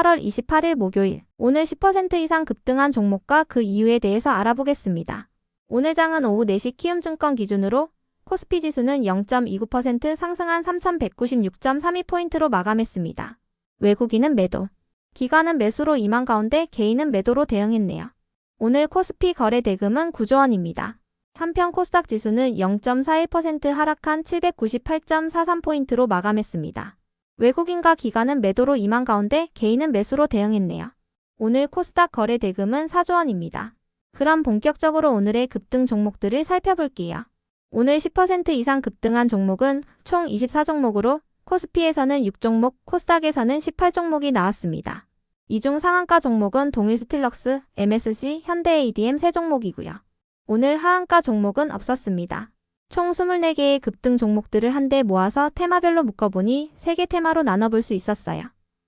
8월 28일 목요일 오늘 10% 이상 급등한 종목과 그 이유에 대해서 알아보겠습니다. 오늘 장은 오후 4시 키움증권 기준으로 코스피 지수는 0.29% 상승한 3196.32포인트로 마감했습니다. 외국인은 매도, 기관은 매수로 임한 가운데 개인은 매도로 대응했네요. 오늘 코스피 거래 대금은 9조 원입니다. 한편 코스닥 지수는 0.41% 하락한 798.43포인트로 마감했습니다. 외국인과 기관은 매도로 임한 가운데 개인은 매수로 대응했네요. 오늘 코스닥 거래 대금은 4조 원입니다. 그럼 본격적으로 오늘의 급등 종목들을 살펴볼게요. 오늘 10% 이상 급등한 종목은 총 24종목으로 코스피에서는 6종목, 코스닥에서는 18종목이 나왔습니다. 이 중 상한가 종목은 동일 스틸럭스, MSC, 현대 ADM 3종목이고요. 오늘 하한가 종목은 없었습니다. 총 24개의 급등 종목들을 한데 모아서 테마별로 묶어보니 3개 테마로 나눠볼 수 있었어요.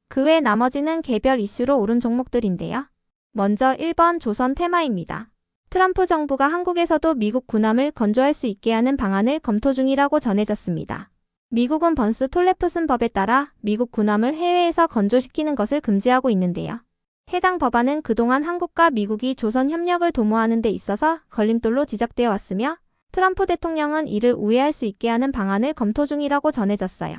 그 외 나머지는 개별 이슈로 오른 종목들인데요. 먼저 1번 조선 테마입니다. 트럼프 정부가 한국에서도 미국 군함을 건조할 수 있게 하는 방안을 검토 중이라고 전해졌습니다. 미국은 번스 톨레프슨 법에 따라 미국 군함을 해외에서 건조시키는 것을 금지하고 있는데요. 해당 법안은 그동안 한국과 미국이 조선 협력을 도모하는 데 있어서 걸림돌로 지적되어 왔으며 트럼프 대통령은 이를 우회할 수 있게 하는 방안을 검토 중이라고 전해졌어요.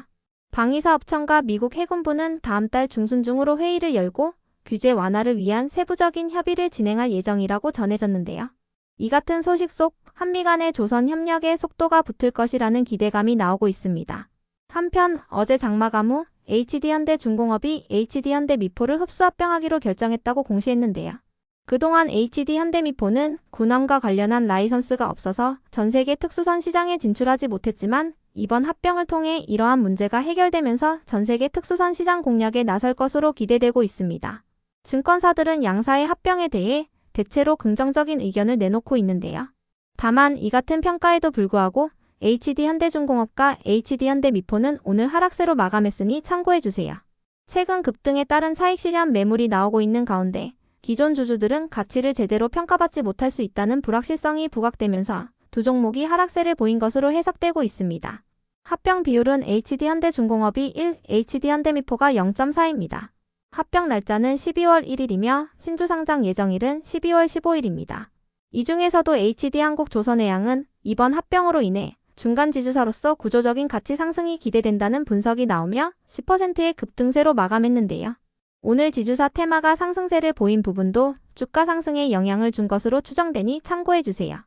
방위사업청과 미국 해군부는 다음 달 중순 중으로 회의를 열고 규제 완화를 위한 세부적인 협의를 진행할 예정이라고 전해졌는데요. 이 같은 소식 속 한미 간의 조선 협력의 속도가 붙을 것이라는 기대감이 나오고 있습니다. 한편 어제 장마감 후 HD현대 중공업이 HD현대 미포를 흡수 합병하기로 결정했다고 공시했는데요. 그동안 HD현대미포는 군함과 관련한 라이선스가 없어서 전 세계 특수선 시장에 진출하지 못했지만 이번 합병을 통해 이러한 문제가 해결되면서 전 세계 특수선 시장 공략에 나설 것으로 기대되고 있습니다. 증권사들은 양사의 합병에 대해 대체로 긍정적인 의견을 내놓고 있는데요. 다만 이 같은 평가에도 불구하고 HD현대중공업과 HD현대미포는 오늘 하락세로 마감했으니 참고해주세요. 최근 급등에 따른 차익 실현 매물이 나오고 있는 가운데 기존 주주들은 가치를 제대로 평가받지 못할 수 있다는 불확실성이 부각되면서 두 종목이 하락세를 보인 것으로 해석되고 있습니다. 합병 비율은 HD현대중공업이 1, HD현대미포가 0.4입니다. 합병 날짜는 12월 1일이며 신주 상장 예정일은 12월 15일입니다. 이 중에서도 HD한국조선해양은 이번 합병으로 인해 중간 지주사로서 구조적인 가치 상승이 기대된다는 분석이 나오며 10%의 급등세로 마감했는데요. 오늘 지주사 테마가 상승세를 보인 부분도 주가 상승에 영향을 준 것으로 추정되니 참고해주세요.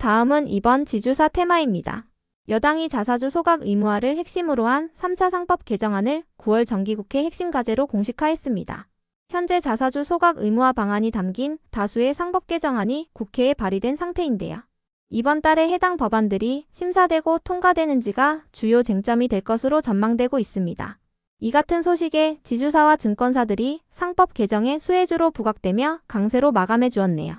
다음은 이번 지주사 테마입니다. 여당이 자사주 소각 의무화를 핵심으로 한 3차 상법 개정안을 9월 정기국회 핵심 과제로 공식화했습니다. 현재 자사주 소각 의무화 방안이 담긴 다수의 상법 개정안이 국회에 발의된 상태인데요. 이번 달에 해당 법안들이 심사되고 통과되는지가 주요 쟁점이 될 것으로 전망되고 있습니다. 이 같은 소식에 지주사와 증권사들이 상법 개정의 수혜주로 부각되며 강세로 마감해 주었네요.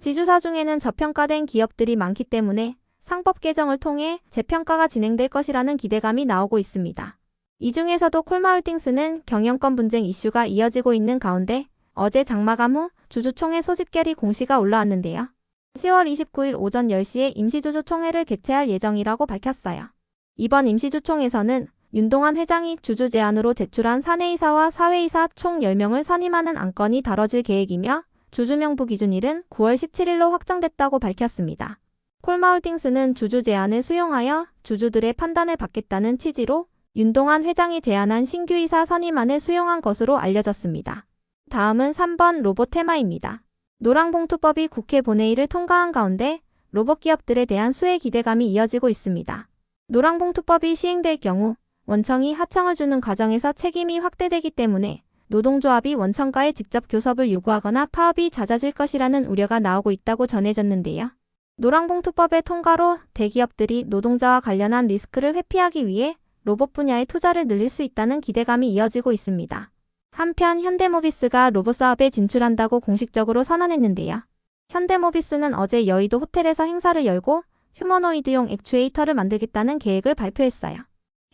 지주사 중에는 저평가된 기업들이 많기 때문에 상법 개정을 통해 재평가가 진행될 것이라는 기대감이 나오고 있습니다. 이 중에서도 콜마홀딩스는 경영권 분쟁 이슈가 이어지고 있는 가운데 어제 장마감 후 주주총회 소집결의 공시가 올라왔는데요. 10월 29일 오전 10시에 임시주주총회를 개최할 예정이라고 밝혔어요. 이번 임시주총에서는 윤동환 회장이 주주 제안으로 제출한 사내이사와 사회이사 총 10명을 선임하는 안건이 다뤄질 계획이며 주주명부 기준일은 9월 17일로 확정됐다고 밝혔습니다. 콜마홀딩스는 주주 제안을 수용하여 주주들의 판단을 받겠다는 취지로 윤동환 회장이 제안한 신규 이사 선임안을 수용한 것으로 알려졌습니다. 다음은 3번 로봇 테마입니다. 노랑봉투법이 국회 본회의를 통과한 가운데 로봇 기업들에 대한 수혜 기대감이 이어지고 있습니다. 노랑봉투법이 시행될 경우 원청이 하청을 주는 과정에서 책임이 확대되기 때문에 노동조합이 원청과의 직접 교섭을 요구하거나 파업이 잦아질 것이라는 우려가 나오고 있다고 전해졌는데요. 노랑봉투법의 통과로 대기업들이 노동자와 관련한 리스크를 회피하기 위해 로봇 분야의 투자를 늘릴 수 있다는 기대감이 이어지고 있습니다. 한편 현대모비스가 로봇 사업에 진출한다고 공식적으로 선언했는데요. 현대모비스는 어제 여의도 호텔에서 행사를 열고 휴머노이드용 액추에이터를 만들겠다는 계획을 발표했어요.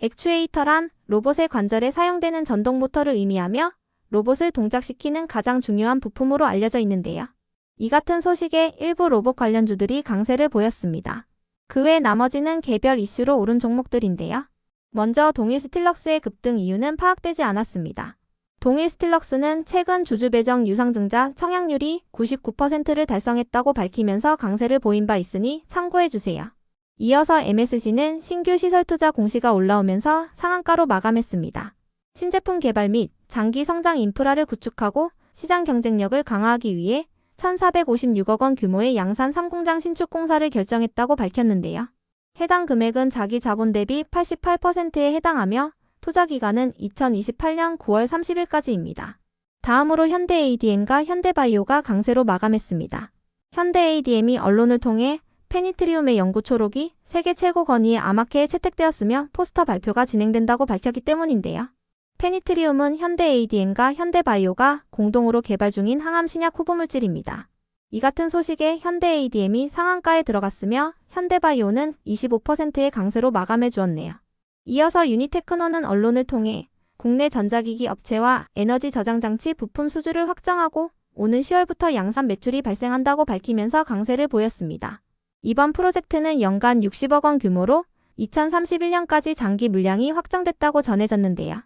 액추에이터란 로봇의 관절에 사용되는 전동 모터를 의미하며 로봇을 동작시키는 가장 중요한 부품으로 알려져 있는데요. 이 같은 소식에 일부 로봇 관련주들이 강세를 보였습니다. 그 외 나머지는 개별 이슈로 오른 종목들인데요. 먼저 동일 스틸럭스의 급등 이유는 파악되지 않았습니다. 동일 스틸럭스는 최근 주주 배정 유상증자 청약률이 99%를 달성했다고 밝히면서 강세를 보인 바 있으니 참고해 주세요. 이어서 MSC는 신규 시설 투자 공시가 올라오면서 상한가로 마감했습니다. 신제품 개발 및 장기 성장 인프라를 구축하고 시장 경쟁력을 강화하기 위해 1,456억 원 규모의 양산 3공장 신축 공사를 결정했다고 밝혔는데요. 해당 금액은 자기 자본 대비 88%에 해당하며 투자 기간은 2028년 9월 30일까지입니다. 다음으로 현대 ADM과 현대바이오가 강세로 마감했습니다. 현대 ADM이 언론을 통해 페니트리움의 연구 초록이 세계 최고 권위의 아마케에 채택되었으며 포스터 발표가 진행된다고 밝혔기 때문인데요. 페니트리움은 현대 ADM과 현대바이오가 공동으로 개발 중인 항암 신약 후보 물질입니다. 이 같은 소식에 현대 ADM이 상한가에 들어갔으며 현대바이오는 25%의 강세로 마감해 주었네요. 이어서 유니테크노는 언론을 통해 국내 전자기기 업체와 에너지 저장 장치 부품 수주를 확정하고 오는 10월부터 양산 매출이 발생한다고 밝히면서 강세를 보였습니다. 이번 프로젝트는 연간 60억 원 규모로 2031년까지 장기 물량이 확정됐다고 전해졌는데요.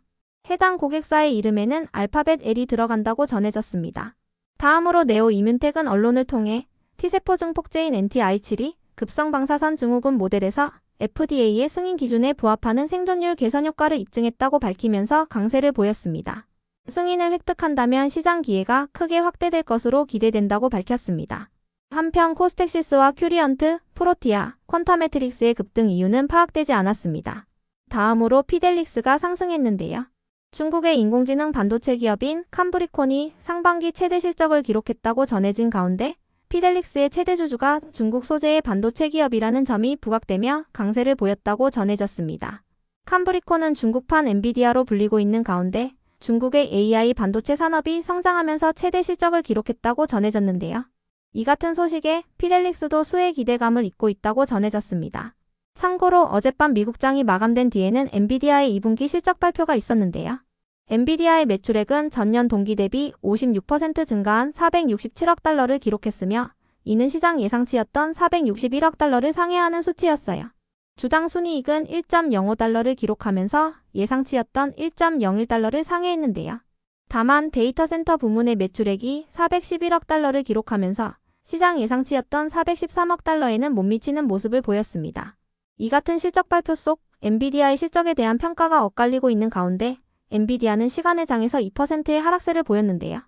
해당 고객사의 이름에는 알파벳 L이 들어간다고 전해졌습니다. 다음으로 네오 이뮨텍은 언론을 통해 T세포 증폭제인 NTI7이 급성 방사선 증후군 모델에서 FDA의 승인 기준에 부합하는 생존율 개선 효과를 입증했다고 밝히면서 강세를 보였습니다. 승인을 획득한다면 시장 기회가 크게 확대될 것으로 기대된다고 밝혔습니다. 한편 코스텍시스와 큐리언트, 프로티아, 퀀타메트릭스의 급등 이유는 파악되지 않았습니다. 다음으로 피델릭스가 상승했는데요. 중국의 인공지능 반도체 기업인 캄브리콘이 상반기 최대 실적을 기록했다고 전해진 가운데 피델릭스의 최대 주주가 중국 소재의 반도체 기업이라는 점이 부각되며 강세를 보였다고 전해졌습니다. 캄브리콘은 중국판 엔비디아로 불리고 있는 가운데 중국의 AI 반도체 산업이 성장하면서 최대 실적을 기록했다고 전해졌는데요. 이 같은 소식에 피델릭스도 수혜 기대감을 잊고 있다고 전해졌습니다. 참고로 어젯밤 미국장이 마감된 뒤에는 엔비디아의 2분기 실적 발표가 있었는데요. 엔비디아의 매출액은 전년 동기 대비 56% 증가한 467억 달러를 기록했으며 이는 시장 예상치였던 461억 달러를 상회하는 수치였어요. 주당 순이익은 1.05달러를 기록하면서 예상치였던 1.01달러를 상회했는데요. 다만 데이터 센터 부문의 매출액이 411억 달러를 기록하면서 시장 예상치였던 413억 달러에는 못 미치는 모습을 보였습니다. 이 같은 실적 발표 속 엔비디아의 실적에 대한 평가가 엇갈리고 있는 가운데 엔비디아는 시간의 장에서 2%의 하락세를 보였는데요.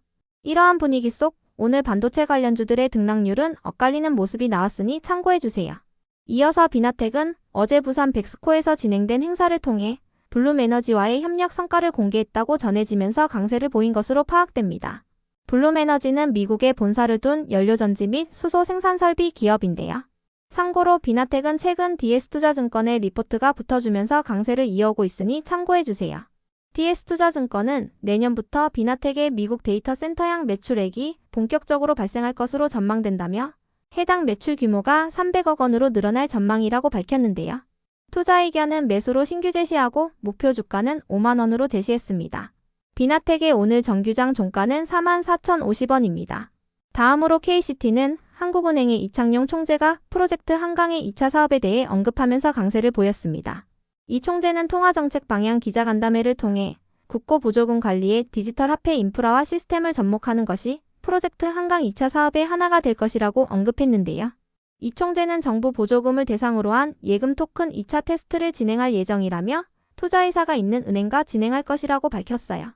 이러한 분위기 속 오늘 반도체 관련주들의 등락률은 엇갈리는 모습이 나왔으니 참고해주세요. 이어서 비나텍은 어제 부산 백스코에서 진행된 행사를 통해 블룸에너지와의 협력 성과를 공개했다고 전해지면서 강세를 보인 것으로 파악됩니다. 블룸에너지는 미국에 본사를 둔 연료전지 및 수소 생산 설비 기업인데요. 참고로 비나텍은 최근 DS투자증권의 리포트가 붙어주면서 강세를 이어오고 있으니 참고해주세요. DS투자증권은 내년부터 비나텍의 미국 데이터 센터향 매출액이 본격적으로 발생할 것으로 전망된다며 해당 매출 규모가 300억 원으로 늘어날 전망이라고 밝혔는데요. 투자 의견은 매수로 신규 제시하고 목표 주가는 5만 원으로 제시했습니다. 비나텍의 오늘 정규장 종가는 44,050원입니다. 다음으로 KCT는 한국은행의 이창용 총재가 프로젝트 한강의 2차 사업에 대해 언급하면서 강세를 보였습니다. 이 총재는 통화정책 방향 기자간담회를 통해 국고 보조금 관리의 디지털 화폐 인프라와 시스템을 접목하는 것이 프로젝트 한강 2차 사업의 하나가 될 것이라고 언급했는데요. 이 총재는 정부 보조금을 대상으로 한 예금 토큰 2차 테스트를 진행할 예정이라며 투자이사가 있는 은행과 진행할 것이라고 밝혔어요.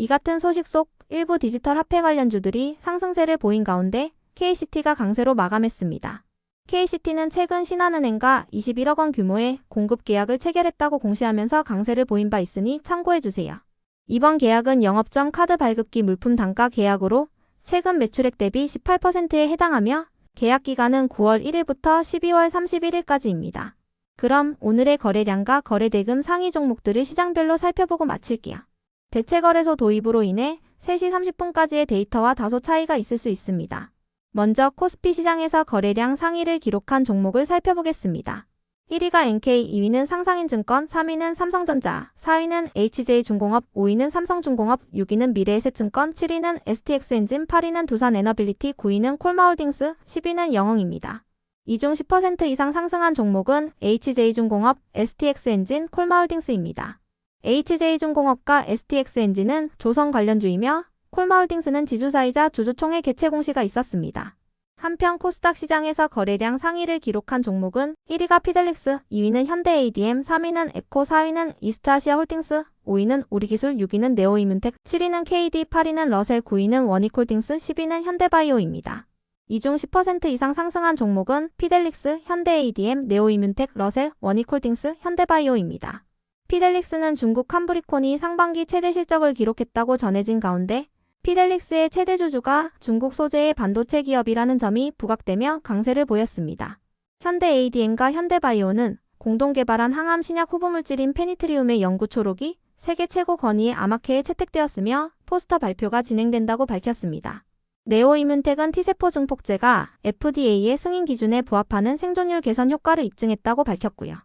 이 같은 소식 속 일부 디지털 화폐 관련주들이 상승세를 보인 가운데 KCT가 강세로 마감했습니다. KCT는 최근 신한은행과 21억 원 규모의 공급 계약을 체결했다고 공시하면서 강세를 보인 바 있으니 참고해주세요. 이번 계약은 영업점 카드 발급기 물품 단가 계약으로 최근 매출액 대비 18%에 해당하며 계약 기간은 9월 1일부터 12월 31일까지입니다. 그럼 오늘의 거래량과 거래대금 상위 종목들을 시장별로 살펴보고 마칠게요. 대체거래소 도입으로 인해 3시 30분까지의 데이터와 다소 차이가 있을 수 있습니다. 먼저 코스피 시장에서 거래량 상위를 기록한 종목을 살펴보겠습니다. 1위가 NK, 2위는 상상인증권, 3위는 삼성전자, 4위는 HJ중공업, 5위는 삼성중공업, 6위는 미래에셋증권, 7위는 STX엔진, 8위는 두산에너빌리티, 9위는 콜마홀딩스, 10위는 영흥입니다. 이 중 10% 이상 상승한 종목은 HJ중공업, STX엔진, 콜마홀딩스입니다. HJ중공업과 STX엔진은 조선 관련주이며 콜마홀딩스는 지주사이자 주주총회 개최 공시가 있었습니다. 한편 코스닥 시장에서 거래량 상위를 기록한 종목은 1위가 피델릭스, 2위는 현대ADM, 3위는 에코, 4위는 이스트아시아 홀딩스, 5위는 우리기술, 6위는 네오이문텍, 7위는 KD, 8위는 러셀, 9위는 원익홀딩스, 10위는 현대바이오입니다. 이 중 10% 이상 상승한 종목은 피델릭스, 현대ADM, 네오이문텍, 러셀, 원익홀딩스, 현대바이오입니다. 피델릭스는 중국 캄브리콘이 상반기 최대 실적을 기록했다고 전해진 가운데 피델릭스의 최대 주주가 중국 소재의 반도체 기업이라는 점이 부각되며 강세를 보였습니다. 현대 ADM과 현대바이오는 공동 개발한 항암 신약 후보 물질인 페니트리움의 연구 초록이 세계 최고 권위의 아마케에 채택되었으며 포스터 발표가 진행된다고 밝혔습니다. 네오이문텍은 T세포 증폭제가 FDA의 승인 기준에 부합하는 생존율 개선 효과를 입증했다고 밝혔고요.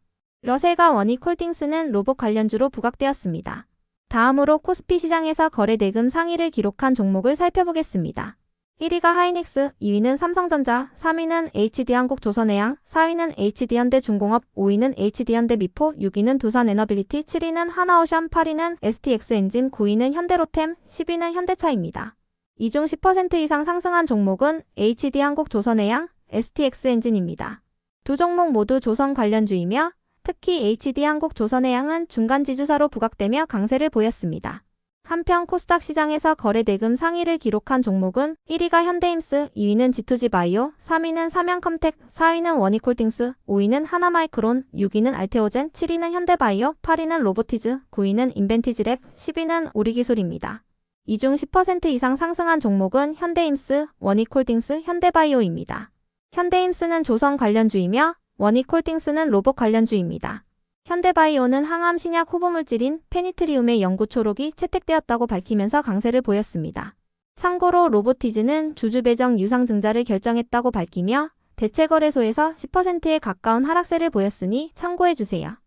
러셀과 원익 홀딩스는 로봇 관련주로 부각되었습니다. 다음으로 코스피 시장에서 거래 대금 상위를 기록한 종목을 살펴보겠습니다. 1위가 하이닉스, 2위는 삼성전자, 3위는 HD한국 조선해양, 4위는 HD현대 중공업, 5위는 HD현대 미포, 6위는 두산에너빌리티, 7위는 하나오션, 8위는 STX엔진, 9위는 현대로템, 10위는 현대차입니다. 이 중 10% 이상 상승한 종목은 HD한국 조선해양, STX엔진입니다. 두 종목 모두 조선 관련주이며 특히 HD한국조선해양은 중간 지주사로 부각되며 강세를 보였습니다. 한편 코스닥 시장에서 거래 대금 상위를 기록한 종목은 1위가 현대임스, 2위는 G2G바이오, 3위는 삼양컴텍, 4위는 원익홀딩스, 5위는 하나마이크론, 6위는 알테오젠, 7위는 현대바이오, 8위는 로보티즈, 9위는 인벤티즈랩, 10위는 우리기술입니다. 이 중 10% 이상 상승한 종목은 현대임스, 원익홀딩스, 현대바이오입니다. 현대임스는 조선 관련주이며 원익홀딩스는 로봇 관련주입니다. 현대바이오는 항암 신약 후보물질인 페니트리움의 연구 초록이 채택되었다고 밝히면서 강세를 보였습니다. 참고로 로보티즈는 주주 배정 유상 증자를 결정했다고 밝히며 대체 거래소에서 10%에 가까운 하락세를 보였으니 참고해 주세요.